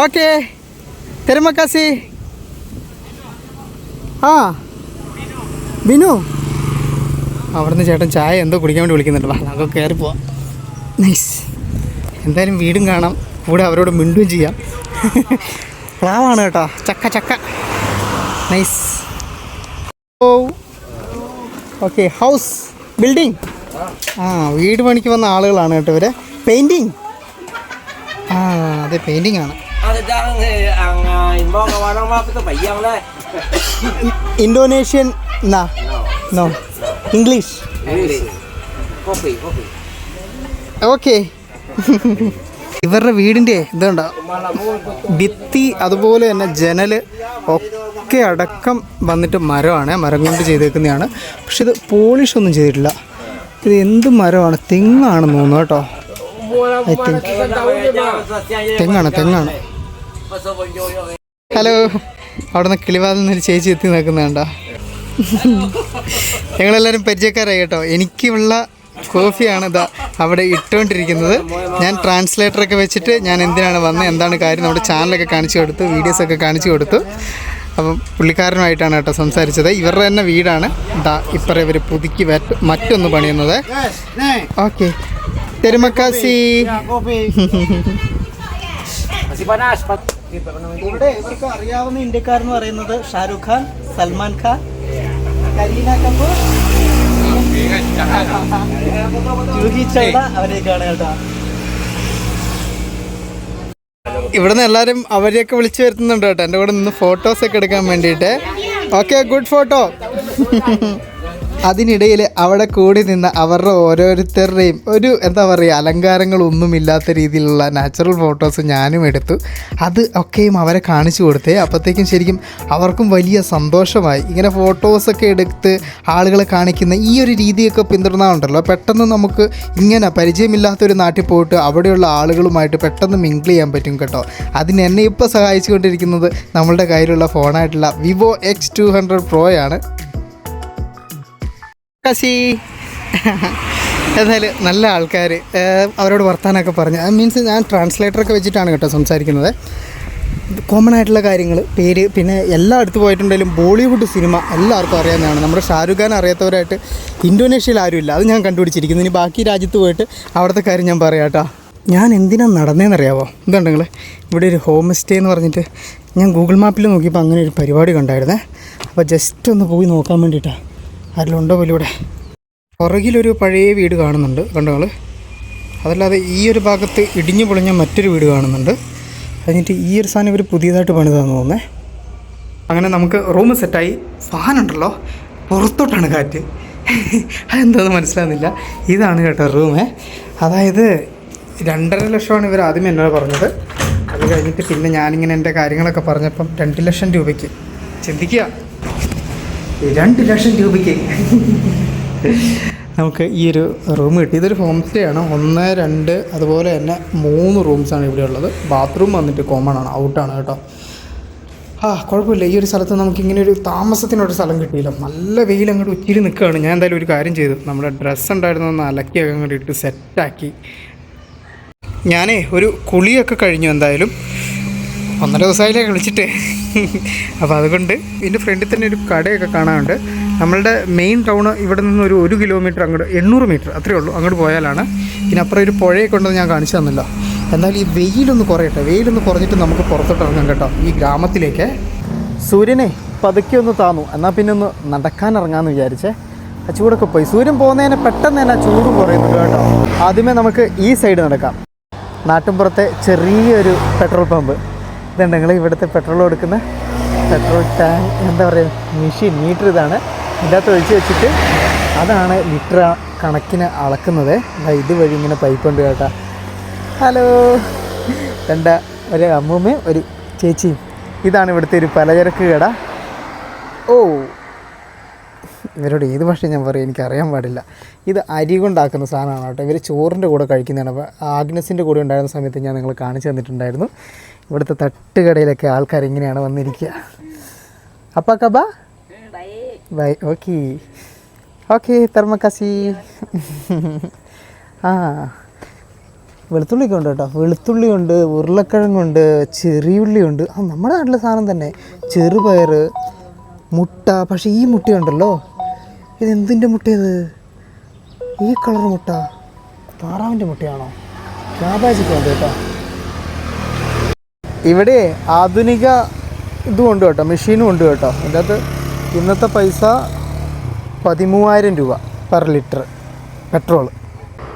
ഓക്കെ. തെരുമക്കാസി ആ. ബിനു അവിടുന്ന് ചേട്ടൻ ചായ എന്തോ കുടിക്കാൻ വേണ്ടി വിളിക്കുന്നുണ്ട്. വാ നമുക്ക് കയറി പോവാം. നൈസ് എന്തായാലും വീടും കാണാം. കൂടെ അവരോട് മിണ്ടുകയും ചെയ്യാം. പ്ലാവാണ് കേട്ടോ. ചക്ക ചക്ക. Nice oh. Okay house building ആ വീട് പണിക്ക് വന്ന ആളുകളാണ് കേട്ടോ ഇവരെ. പെയിന്റിങ് ആ അതെ പെയിന്റിംഗ് ആണ്. ഇൻഡോനേഷ്യൻ എന്നാ നാ ഇംഗ്ലീഷ്. ഓക്കെ ഇവരുടെ വീടിന്റെ ഇതുണ്ട്? ഭിത്തി അതുപോലെ തന്നെ ജനൽ ഒക്കെ അടക്കം വന്നിട്ട് മരമാണ്. മരം കൊണ്ട് ചെയ്തേക്കുന്നതാണ്. പക്ഷെ ഇത് പോളിഷ് ഒന്നും ചെയ്തിട്ടില്ല. ഇത് എന്ത് മരമാണ്? തെങ്ങാണെന്ന് തോന്നുന്നു കേട്ടോ. ഐ തിങ്ക് തെങ്ങാണ് തെങ്ങാണ്. ഹലോ. അവിടെ നിന്ന് കിളിവാതിൽ നിന്ന് ഒരു ചേച്ചി എത്തി നിൽക്കുന്നുണ്ടോ? ഞങ്ങളെല്ലാവരും പരിചയക്കാരായി കേട്ടോ. എനിക്കുള്ള കോഫിയാണ് ഇതാ അവിടെ ഇട്ടുകൊണ്ടിരിക്കുന്നത് ഞാൻ ട്രാൻസ്ലേറ്ററൊക്കെ വെച്ചിട്ട് ഞാൻ എന്തിനാണ് വന്നത് എന്താണ് കാര്യം നമ്മുടെ ചാനലൊക്കെ കാണിച്ചു കൊടുത്തു വീഡിയോസൊക്കെ കാണിച്ചു കൊടുത്തു. അപ്പം പുള്ളിക്കാരനുമായിട്ടാണ് കേട്ടോ സംസാരിച്ചത്. ഇവരുടെ തന്നെ വീടാണ്. ഇതാ ഇപ്പറ ഇവർ പുതുക്കി മറ്റൊന്ന് പണിയുന്നത്. ഓക്കെ. തെരുമക്കാസി. ഇവിടെ ഇവർക്ക് അറിയാവുന്ന ഇന്ത്യക്കാരെന്ന് പറയുന്നത് ഷാരൂഖ് ഖാൻ സൽമാൻ ഖാൻ കരീന കപൂർ അവരെയൊക്കെയാണ് കേട്ടോ ഇവിടുന്ന് എല്ലാവരും അവരെയൊക്കെ വിളിച്ചു വരുത്തുന്നുണ്ട് കേട്ടോ. എന്റെ കൂടെ നിന്ന് ഫോട്ടോസൊക്കെ എടുക്കാൻ വേണ്ടിയിട്ട്. ഓക്കെ ഗുഡ് ഫോട്ടോ അതിനിടയിൽ അവിടെ കൂടി നിന്ന് അവരുടെ ഓരോരുത്തരുടെയും ഒരു എന്താ പറയുക അലങ്കാരങ്ങളൊന്നുമില്ലാത്ത രീതിയിലുള്ള നാച്ചുറൽ ഫോട്ടോസ് ഞാനും എടുത്തു. അത് ഒക്കെയും അവരെ കാണിച്ചു കൊടുത്തേ. അപ്പോഴത്തേക്കും ശരിക്കും അവർക്കും വലിയ സന്തോഷമായി. ഇങ്ങനെ ഫോട്ടോസൊക്കെ എടുത്ത് ആളുകളെ കാണിക്കുന്ന ഈ ഒരു രീതിയൊക്കെ പിന്തുടർന്നാലുണ്ടല്ലോ പെട്ടെന്ന് നമുക്ക് ഇങ്ങനെ പരിചയമില്ലാത്തൊരു നാട്ടിൽ പോയിട്ട് അവിടെയുള്ള ആളുകളുമായിട്ട് പെട്ടെന്ന് മിങ്കിൾ ചെയ്യാൻ പറ്റും കേട്ടോ. അതിന് എന്നെ ഇപ്പോൾ സഹായിച്ചുകൊണ്ടിരിക്കുന്നത് നമ്മളുടെ കയ്യിലുള്ള ഫോണായിട്ടുള്ള വിവോ എക്സ് ടു ഹൺഡ്രഡ് പ്രോയാണ് കസി. എന്തായാലും നല്ല ആൾക്കാർ അവരോട് വർത്താനമൊക്കെ പറഞ്ഞ്. മീൻസ് ഞാൻ ട്രാൻസ്ലേറ്ററൊക്കെ വെച്ചിട്ടാണ് കേട്ടോ സംസാരിക്കുന്നത്. കോമൺ ആയിട്ടുള്ള കാര്യങ്ങൾ പേര് പിന്നെ എല്ലാ അടുത്ത് പോയിട്ടുണ്ടെങ്കിലും ബോളിവുഡ് സിനിമ എല്ലാവർക്കും അറിയാവുന്നതാണ്. നമ്മുടെ ഷാരൂഖ് ഖാൻ അറിയാത്തവരായിട്ട് ഇന്തോനേഷ്യയിൽ ആരുമില്ല. അത് ഞാൻ കണ്ടുപിടിച്ചിരിക്കുന്നു. ഇനി ബാക്കി രാജ്യത്ത് പോയിട്ട് അവിടുത്തെ കാര്യം ഞാൻ പറയാം കേട്ടോ. ഞാൻ എന്തിനാണ് നടന്നതെന്നറിയാവോ എന്തുണ്ട് നിങ്ങൾ ഇവിടെ ഒരു ഹോം സ്റ്റേ എന്ന് പറഞ്ഞിട്ട് ഞാൻ ഗൂഗിൾ മാപ്പിൽ നോക്കിയപ്പോൾ അങ്ങനെ ഒരു പരിപാടി കണ്ടായിരുന്നേ. അപ്പോൾ ജസ്റ്റ് ഒന്ന് പോയി നോക്കാൻ വേണ്ടിയിട്ടാണ് പോലും ഇവിടെ പുറകിലൊരു പഴയ വീട് കാണുന്നുണ്ട് കണ്ടോ അതല്ലാതെ ഈ ഒരു ഭാഗത്ത് ഇടിഞ്ഞു പൊളിഞ്ഞ മറ്റൊരു വീട് കാണുന്നുണ്ട്. എന്നിട്ട് ഈ ഒരു സാധനം ഇവർ പുതിയതായിട്ട് പണിതാന്ന് തോന്നേ അങ്ങനെ നമുക്ക് റൂം സെറ്റായി. ഫാൻ ഉണ്ടല്ലോ പുറത്തോട്ടാണ് കാറ്റ്. അതെന്താണെന്ന് മനസ്സിലാകുന്നില്ല ഇതാണ് കേട്ടോ റൂമേ. അതായത് രണ്ടര ലക്ഷമാണ് ഇവർ ആദ്യം എന്നോട് പറഞ്ഞത്. അത് കഴിഞ്ഞിട്ട് പിന്നെ ഞാനിങ്ങനെ എന്റെ കാര്യങ്ങളൊക്കെ പറഞ്ഞപ്പം രണ്ട് ലക്ഷം രൂപയ്ക്ക്. ചിന്തിക്കുക. രണ്ട് ലക്ഷം രൂപയ്ക്ക്. നമുക്ക് ഈ ഒരു റൂം കിട്ടി. ഇതൊരു ഹോം സ്റ്റേ ആണ്. ഒന്ന് രണ്ട് അതുപോലെ തന്നെ മൂന്ന് റൂംസാണ് ഇവിടെ ഉള്ളത്. ബാത്റൂം വന്നിട്ട് കോമൺ ആണ്. ഔട്ടാണ് കേട്ടോ. ആ കുഴപ്പമില്ല. ഈ ഒരു സ്ഥലത്ത് നമുക്ക് ഇങ്ങനെ ഒരു താമസത്തിനൊരു സ്ഥലം കിട്ടിയില്ല. നല്ല വെയിൽ അങ്ങോട്ട് ഉച്ചിരി നിൽക്കുകയാണ്. ഞാൻ എന്തായാലും ഒരു കാര്യം ചെയ്തു. നമ്മുടെ ഡ്രസ്സ് ഉണ്ടായിരുന്നൊന്ന് അലക്കിയൊക്കെ അങ്ങോട്ട് ഇട്ട് സെറ്റാക്കി ഞാനേ ഒരു കുളിയൊക്കെ കഴിഞ്ഞു എന്തായാലും. ഒന്നര ദിവസമായില്ലേ കളിച്ചിട്ട്. അപ്പോൾ അതുകൊണ്ട് ഇതിന്റെ ഫ്രണ്ടിൽ തന്നെ ഒരു കടയൊക്കെ കാണാനുണ്ട്. നമ്മളുടെ മെയിൻ ടൗൺ ഇവിടെ നിന്ന് ഒരു ഒരു കിലോമീറ്റർ അങ്ങോട്ട് എണ്ണൂറ് മീറ്റർ അത്രയേ ഉള്ളൂ. അങ്ങോട്ട് പോയാലാണ്. ഇതിനപ്പുറം ഒരു പുഴയൊക്കെ ഉണ്ടെന്ന് ഞാൻ കാണിച്ചു തന്നല്ലോ. എന്നാൽ ഈ വെയിലൊന്ന് കുറയട്ടെ. വെയിലൊന്ന് കുറഞ്ഞിട്ട് നമുക്ക് പുറത്തോട്ട് ഇറങ്ങാം കേട്ടോ. ഈ ഗ്രാമത്തിലേക്ക്. സൂര്യനെ പതുക്കെ ഒന്ന് താന്നു. എന്നാൽ പിന്നെ ഒന്ന് നടക്കാനിറങ്ങാമെന്ന് വിചാരിച്ചേ. ആ ചൂടൊക്കെ പോയി. സൂര്യൻ പോകുന്നതിന് പെട്ടെന്ന് തന്നെ ചൂട് കുറയുന്നു കേട്ടോ. ആദ്യമേ നമുക്ക് ഈ സൈഡ് നടക്കാം. നാട്ടിൻപുറത്തെ ചെറിയൊരു പെട്രോൾ പമ്പ് ഇതുണ്ട് നിങ്ങൾ ഇവിടുത്തെ പെട്രോൾ കൊടുക്കുന്ന പെട്രോൾ ടാങ്ക് എന്താ പറയുക മെഷീൻ മീറ്റർ ഇതാണ്. ഇതിന്റെ അകത്ത് ഒഴിച്ച് വെച്ചിട്ട് അതാണ് ലിറ്റർ കണക്കിന് അളക്കുന്നത്. ഇതുവഴി ഇങ്ങനെ പൈപ്പ് ഉണ്ട് കേട്ടോ. ഹലോ രണ്ട ഒരു അമ്മൂമ്മയും ഒരു ചേച്ചിയും. ഇതാണ് ഇവിടുത്തെ ഒരു പലചരക്ക് കട. ഓ ഇവരോട് ഏത് ഭാഷ ഞാൻ പറയും? എനിക്കറിയാൻ പാടില്ല. ഇത് അരി കൊണ്ടാക്കുന്ന സാധനമാണ് കേട്ടോ. ഇവർ ചോറിന്റെ കൂടെ കഴിക്കുന്നതാണ്. അപ്പോൾ ആഗ്നസിന്റെ കൂടെ ഉണ്ടായിരുന്ന സമയത്ത് ഞാൻ നിങ്ങൾ കാണിച്ചു തന്നിട്ടുണ്ടായിരുന്നു. ഇവിടുത്തെ തട്ടുകടയിലൊക്കെ ആൾക്കാർ ഇങ്ങനെയാണ് വന്നിരിക്കുക. അപ്പാ കബ? ബൈ. ഓക്കെ. ഓക്കെ തെർമക്കാസി ആ. വെളുത്തുള്ളിയൊക്കെ ഉണ്ട് കേട്ടോ. വെളുത്തുള്ളി ഉണ്ട് ഉരുളക്കിഴങ്ങുണ്ട് ചെറിയുള്ളിയുണ്ട്. ആ നമ്മുടെ നാട്ടിലെ സാധനം തന്നെ. ചെറുപയർ മുട്ട പക്ഷേ ഈ മുട്ടയുണ്ടല്ലോ. ഇത് എന്തിന്റെ മുട്ടയത് ഈ കളർ മുട്ട. താറാവിന്റെ മുട്ടയാണോ? ക്യാബേജൊക്കെ ഉണ്ട് കേട്ടോ. ഇവിടെ ആധുനിക ഇതും ഉണ്ട് കേട്ടോ മെഷീനും ഉണ്ട് കേട്ടോ. അതിന്റെ അകത്ത് ഇന്നത്തെ പൈസ പതിമൂവായിരം രൂപ പെർ ലിറ്റർ പെട്രോൾ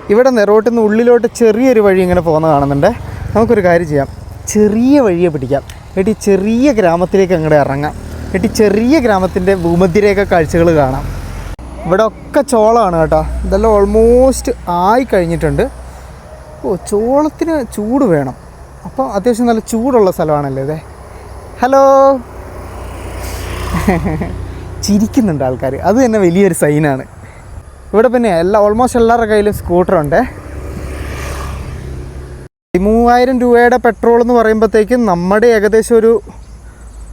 ഇവിടെ നെറോട്ടിൽ നിന്ന് ഉള്ളിലോട്ട് ചെറിയൊരു വഴി ഇങ്ങനെ പോകുന്ന കാണുന്നുണ്ട്. നമുക്കൊരു കാര്യം ചെയ്യാം. ചെറിയ വഴിയെ പിടിക്കാം. എട്ടി ചെറിയ ഗ്രാമത്തിലേക്ക് അങ്ങോട്ട് ഇറങ്ങാം. എട്ടി ചെറിയ ഗ്രാമത്തിന്റെ ഭൂമധ്യരേഖ കാഴ്ചകൾ കാണാം. ഇവിടെ ഒക്കെ ചോളമാണ് കേട്ടോ. ഇതെല്ലാം ഓൾമോസ്റ്റ് ആയി കഴിഞ്ഞിട്ടുണ്ട്. ഓ ചോളത്തിന് ചൂട് വേണം. അപ്പോൾ അത്യാവശ്യം നല്ല ചൂടുള്ള സ്ഥലമാണല്ലേ ഇതേ? ഹലോ ചിരിക്കുന്നുണ്ട് ആൾക്കാർ അത് തന്നെ വലിയൊരു സൈനാണ് ഇവിടെ പിന്നെ എല്ലാ ഓൾമോസ്റ്റ് എല്ലാവരുടെ കയ്യിലും സ്കൂട്ടറുണ്ട് മൂവായിരം രൂപയുടെ പെട്രോൾ എന്ന് പറയുമ്പോഴത്തേക്കും നമ്മുടെ ഏകദേശം ഒരു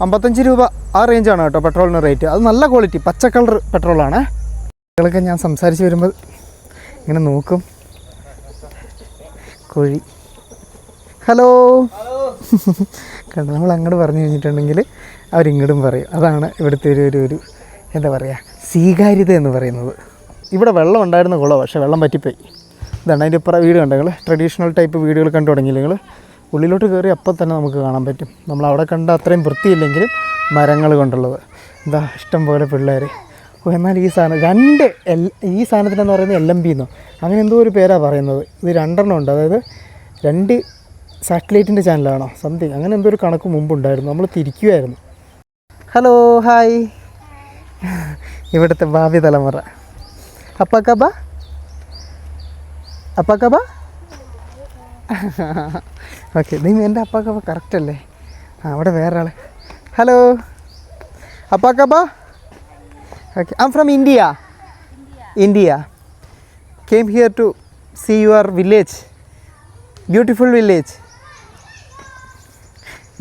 അമ്പത്തഞ്ച് രൂപ ആ റേഞ്ചാണ് കേട്ടോ പെട്രോളിന് റേറ്റ് അത് നല്ല ക്വാളിറ്റി പച്ച കളർ പെട്രോളാണ് കുട്ടികളൊക്കെ ഞാൻ സംസാരിച്ച് വരുമ്പോൾ ഇങ്ങനെ നോക്കും. കോഴി. ഹലോ. കണ്ട് നമ്മൾ അങ്ങോട്ട് പറഞ്ഞു കഴിഞ്ഞിട്ടുണ്ടെങ്കിൽ അവരിങ്ങോട്ടും പറയും. അതാണ് ഇവിടുത്തെ ഒരു ഒരു ഒരു എന്താ പറയുക സ്വീകാര്യത എന്ന് പറയുന്നത്. ഇവിടെ വെള്ളം ഉണ്ടായിരുന്ന കുളം പക്ഷേ വെള്ളം പറ്റിപ്പോയി. ഇതാണ് അതിന്റെ ഇപ്പുറം വീട് കണ്ടോ നിങ്ങൾ? ട്രഡീഷണൽ ടൈപ്പ് വീടുകൾ കണ്ടു തുടങ്ങിയില്ല നിങ്ങൾ? ഉള്ളിലോട്ട് കയറി അപ്പം തന്നെ നമുക്ക് കാണാൻ പറ്റും. നമ്മൾ അവിടെ കണ്ട അത്രയും വൃത്തിയില്ലെങ്കിലും മരങ്ങൾ കൊണ്ടുള്ളത്. എന്താ ഇഷ്ടം പോലെ പിള്ളേർ ഓ എന്നാൽ ഈ സാധനം രണ്ട് എൽ ഈ സാധനത്തിനെന്ന് പറയുന്നത് എൽ എം പി എന്നോ? അങ്ങനെ എന്തോ ഒരു പേരാണ് പറയുന്നത്. ഇത് രണ്ടെണ്ണം ഉണ്ട്. അതായത് രണ്ട് സാറ്റലൈറ്റിന്റെ ചാനലാണോ? സംതിങ്. അങ്ങനെ എന്തോ ഒരു കണക്ക് മുമ്പുണ്ടായിരുന്നു. നമ്മൾ തിരിക്കുമായിരുന്നു ഹലോ ഹായ്. ഇവിടുത്തെ ഭാവി തലമുറ. അപ്പാക്കബ അപ്പാക്കബ ഓക്കെ നീ എന്റെ അപ്പാക്കബ കറക്റ്റ് അല്ലേ? അവിടെ വേറെ ആൾ hello അപ്പാക്കബ okay I from India India came here to see your village beautiful village.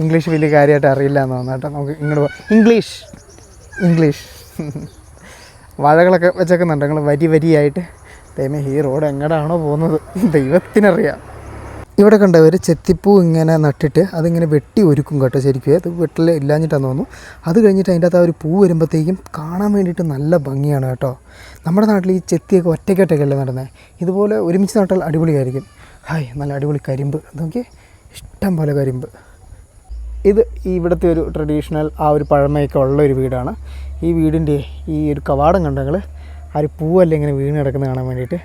English വലിയ കാര്യമായിട്ട് അറിയില്ല എന്ന് തോന്നുന്നു കേട്ടോ. നമുക്ക് ഇങ്ങോട്ട് ഇംഗ്ലീഷ് ഇംഗ്ലീഷ്. വാഴകളൊക്കെ വെച്ചേക്കുന്നുണ്ട്. ഞങ്ങൾ വരി വരിയായിട്ട്. ദൈവം ഈ റോഡ് എങ്ങടാണോ പോകുന്നത്. ദൈവത്തിനറിയാം. ഇവിടെ കണ്ട ഒരു ചെത്തിപ്പൂ ഇങ്ങനെ നട്ടിട്ട് അതിങ്ങനെ വെട്ടി ഒരുക്കും കേട്ടോ ശരിക്കും. അത് വെട്ടിൽ ഇല്ലാഞ്ഞിട്ടാന്ന് തോന്നുന്നു. അത് കഴിഞ്ഞിട്ട് അതിന്റെ അകത്ത് ആ ഒരു പൂ വരുമ്പോഴത്തേക്കും കാണാൻ വേണ്ടിയിട്ട് നല്ല ഭംഗിയാണ് കേട്ടോ. നമ്മുടെ നാട്ടിൽ ഈ ചെത്തിയൊക്കെ ഒറ്റയ്ക്കൊറ്റയ്ക്കല്ലേ നടന്നത് ഇതുപോലെ ഒരുമിച്ച് നട്ടാൽ അടിപൊളിയായിരിക്കും. ഹായ് നല്ല അടിപൊളി കരിമ്പ്. നോക്കി ഇഷ്ടം പോലെ കരിമ്പ്. ഇത് ഇവിടുത്തെ ഒരു ട്രഡീഷണൽ ആ ഒരു പഴമയൊക്കെ ഉള്ള ഒരു വീടാണ്. ഈ വീടിന്റെ ഈ ഒരു കവാടം കണ്ടെങ്കിൽ ആ ഒരു പൂവല്ലേ ഇങ്ങനെ വീണ് കിടക്കുന്നത് കാണാൻ വേണ്ടിയിട്ട്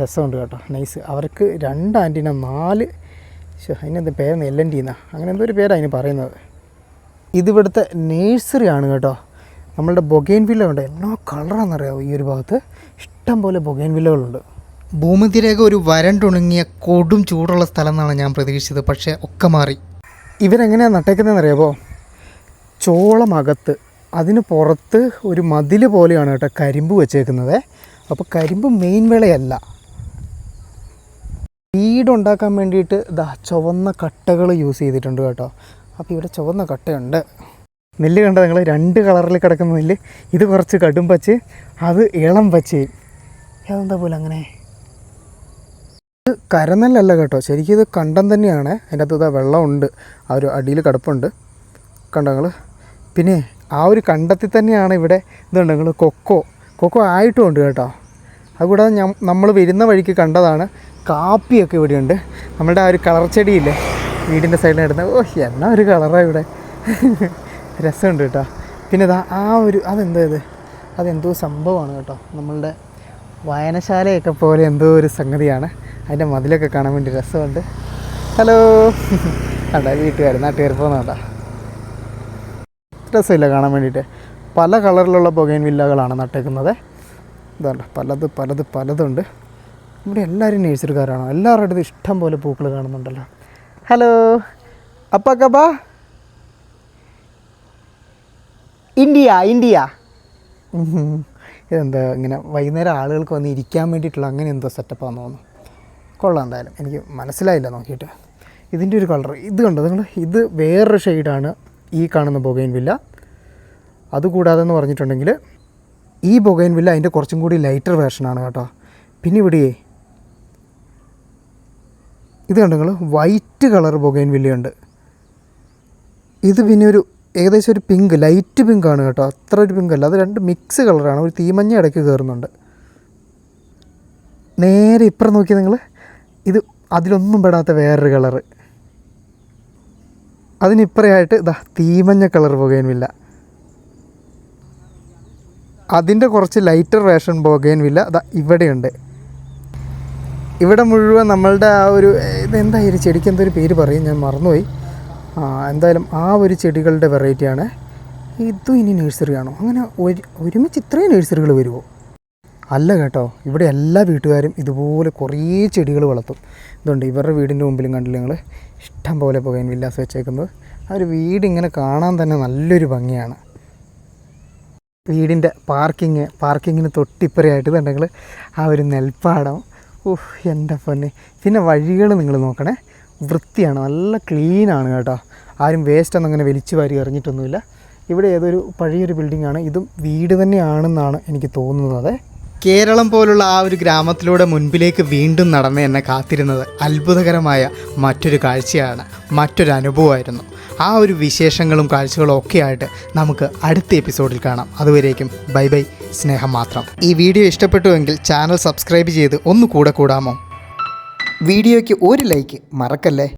രസമുണ്ട് കേട്ടോ. നൈസ് അവർക്ക് രണ്ട് ആന്റിന നാല് അതിനെന്താ പേര് എൽ എൻ അങ്ങനെ എന്തോ ഒരു പേരാണ് അതിന് പറയുന്നത്. ഇതിവിടുത്തെ നേഴ്സറി ആണ് കേട്ടോ. നമ്മളുടെ ബൊഗൈൻ വില്ല ഉണ്ട്? എന്നോ കളറാണെന്നറിയാമോ ഈ ഒരു ഭാഗത്ത്? ഇഷ്ടം പോലെ ബൊഗൈൻ വില്ലകളുണ്ട് ഭൂമധ്യരേഖ ഒരു വരണ്ടുണങ്ങിയ കൊടും ചൂടുള്ള സ്ഥലം എന്നാണ് ഞാൻ പ്രതീക്ഷിച്ചത്. പക്ഷേ ഒക്കെ മാറി. ഇവരെങ്ങനെയാണ് നട്ടേക്കുന്നതെന്ന് അറിയാമോ ചോളമകത്ത് അതിന് പുറത്ത് ഒരു മതിൽ പോലെയാണ് കേട്ടോ കരിമ്പ് വെച്ചേക്കുന്നത്. അപ്പോൾ കരിമ്പ് മെയിൻ വിളയല്ല. വീടുണ്ടാക്കാൻ വേണ്ടിയിട്ട് ഇതാ ചുവന്ന കട്ടകൾ യൂസ് ചെയ്തിട്ടുണ്ട് കേട്ടോ. അപ്പോൾ ഇവിടെ ചുവന്ന കട്ടയുണ്ട്. നെല്ല് കണ്ട നിങ്ങൾ രണ്ട് കളറിൽ കിടക്കുന്ന നെല്ല്. ഇത് കുറച്ച് കടും പച്ച് അത് ഇളം പച്ചയും. അതെന്താ പോലെ അങ്ങനെ? കരനെല്ലല്ല കേട്ടോ. ശരിക്കും ഇത് കണ്ടം തന്നെയാണ്. അതിന്റെ അകത്ത് വെള്ളമുണ്ട്. ആ ഒരു അടിയിൽ കിടപ്പുണ്ട്. കണ്ടോ നിങ്ങൾ പിന്നെ ആ ഒരു കണ്ടത്തിൽ തന്നെയാണ് ഇവിടെ ഇതുണ്ട് നിങ്ങൾ കൊക്കോ. കൊക്കോ ആയിട്ടും ഉണ്ട് കേട്ടോ. അതുകൂടാതെ ഞാൻ നമ്മൾ വരുന്ന വഴിക്ക് കണ്ടതാണ് കാപ്പിയൊക്കെ ഇവിടെയുണ്ട്. നമ്മളുടെ ആ ഒരു കളർ ചെടിയില്ലേ? വീടിന്റെ സൈഡിൽ ഇടുന്ന ഓ എന്നാ ഒരു കളറാണ് ഇവിടെ. രസമുണ്ട് കേട്ടോ. പിന്നെ ഇതാ ആ ഒരു അതെന്താ ഇത്? അതെന്തോ സംഭവമാണ് കേട്ടോ. നമ്മളുടെ വായനശാലയൊക്കെ പോലെ എന്തോ ഒരു സംഗതിയാണ്. അതിന്റെ മതിലൊക്കെ കാണാൻ വേണ്ടി രസമുണ്ട്. ഹലോ. കണ്ട വീട്ടുകാർ നാട്ടുകാർ പോകുന്നതാ രസമില്ല കാണാൻ വേണ്ടിയിട്ട്. പല കളറിലുള്ള പുകയൻ വില്ലകളാണ് നട്ടേക്കുന്നത്. ഇതുണ്ട് പലത് പലത് പലതുണ്ട്. ഇവിടെ എല്ലാവരും നേഴ്സറിക്കാരാണോ? എല്ലാവരുടെ അടുത്ത് ഇഷ്ടം പോലെ പൂക്കൾ കാണുന്നുണ്ടല്ലോ. ഹലോ. അപ്പ കബ ഇന്ത്യ ഇന്ത്യ. ഇതെന്താ ഇങ്ങനെ വൈകുന്നേരം ആളുകൾക്ക് വന്ന് ഇരിക്കാൻ വേണ്ടിയിട്ടുള്ള അങ്ങനെ എന്തോ സെറ്റപ്പാന്ന് തോന്നുന്നു. കൊള്ളാം എന്തായാലും. എനിക്ക് മനസ്സിലായില്ല നോക്കിയിട്ട്. ഇതിന്റെ ഒരു കളർ ഇത് കണ്ടോ നിങ്ങൾ? ഇത് വേറൊരു ഷെയ്ഡാണ് ഈ കാണുന്ന ബൊഗൈൻ വില്ല. അതുകൂടാതെ എന്ന് പറഞ്ഞിട്ടുണ്ടെങ്കിൽ ഈ ബൊഗൈൻ വില്ല അതിന്റെ കുറച്ചും കൂടി ലൈറ്റർ വേർഷനാണ് കേട്ടോ. പിന്നെ ഇവിടെയേ ഇത് കണ്ടോ നിങ്ങൾ? വൈറ്റ് കളർ ബൊഗൈൻ വില്ലയുണ്ട്. ഇത് പിന്നെ ഒരു ഏകദേശം ഒരു പിങ്ക് ലൈറ്റ് പിങ്ക് ആണ് കേട്ടോ. അത്ര ഒരു പിങ്ക് അല്ല. അത് രണ്ട് മിക്സ് കളറാണ്. ഒരു തീമഞ്ഞ ഇടയ്ക്ക് കയറുന്നുണ്ട്. നേരെ ഇപ്പുറം നോക്കിയാൽ നിങ്ങൾ ഇത് അതിലൊന്നും പെടാത്ത വേറൊരു കളർ. അതിനിപ്പറയായിട്ട് ഇതാ തീമഞ്ഞ കളർ പോകേനുമില്ല അതിന്റെ കുറച്ച് ലൈറ്റർ വേഷൻ പോകേനുമില്ല ഇതാ ഇവിടെയുണ്ട്. ഇവിടെ മുഴുവൻ നമ്മളുടെ ആ ഒരു ഇതെന്താ ഈ ഒരു ചെടിക്ക് എന്തൊരു പേര് പറയും? ഞാൻ മറന്നുപോയി. എന്തായാലും ആ ഒരു ചെടികളുടെ വെറൈറ്റിയാണ് ഇതും ഇനി ആണോ? അങ്ങനെ ഒരു ഒരുമിച്ച് ഇത്രയും നഴ്സറികൾ വരുമോ അല്ല കേട്ടോ ഇവിടെ എല്ലാ വീട്ടുകാരും ഇതുപോലെ കുറേ ചെടികൾ വളർത്തും. ഇതുണ്ട് ഇവരുടെ വീടിന്റെ മുമ്പിലും കണ്ടില്ല നിങ്ങൾ ഇഷ്ടം പോലെ പുകയൻ വില്ലാസ് വെച്ചേക്കുന്നത്. ആ ഒരു വീട് ഇങ്ങനെ കാണാൻ തന്നെ നല്ലൊരു ഭംഗിയാണ്. വീടിന്റെ പാർക്കിങ് പാർക്കിങ്ങിന് തൊട്ടിപ്പറയായിട്ട് ഇതുണ്ടെങ്കിൽ ആ ഒരു നെൽപ്പാടം. ഓഹ് എന്റെ പൊന്നെ. പിന്നെ വഴികൾ നിങ്ങൾ നോക്കണേ. വൃത്തിയാണ് നല്ല ക്ലീനാണ് കേട്ടോ. ആരും വേസ്റ്റ് ഒന്നും അങ്ങനെ വലിച്ചു വാരി എറിഞ്ഞിട്ടൊന്നുമില്ല. ഇവിടെ ഏതൊരു പഴയൊരു ബിൽഡിംഗ് ആണ് ഇതും വീട് തന്നെയാണെന്നാണ് എനിക്ക് തോന്നുന്നത്. കേരളം പോലുള്ള ആ ഒരു ഗ്രാമത്തിലൂടെ മുൻപിലേക്ക് വീണ്ടും നടന്ന് എന്നെ കാത്തിരുന്നത് അത്ഭുതകരമായ മറ്റൊരു കാഴ്ചയാണ് മറ്റൊരു അനുഭവമായിരുന്നു. ആ ഒരു വിശേഷങ്ങളും കാഴ്ചകളും ഒക്കെയായിട്ട് നമുക്ക് അടുത്ത എപ്പിസോഡിൽ കാണാം. അതുവരേക്കും ബൈ ബൈ സ്നേഹം മാത്രം. ഈ വീഡിയോ ഇഷ്ടപ്പെട്ടുവെങ്കിൽ ചാനൽ സബ്സ്ക്രൈബ് ചെയ്ത് ഒന്ന് കൂടെ കൂടാമോ? വീഡിയോയ്ക്ക് ഒരു ലൈക്ക് മറക്കല്ലേ?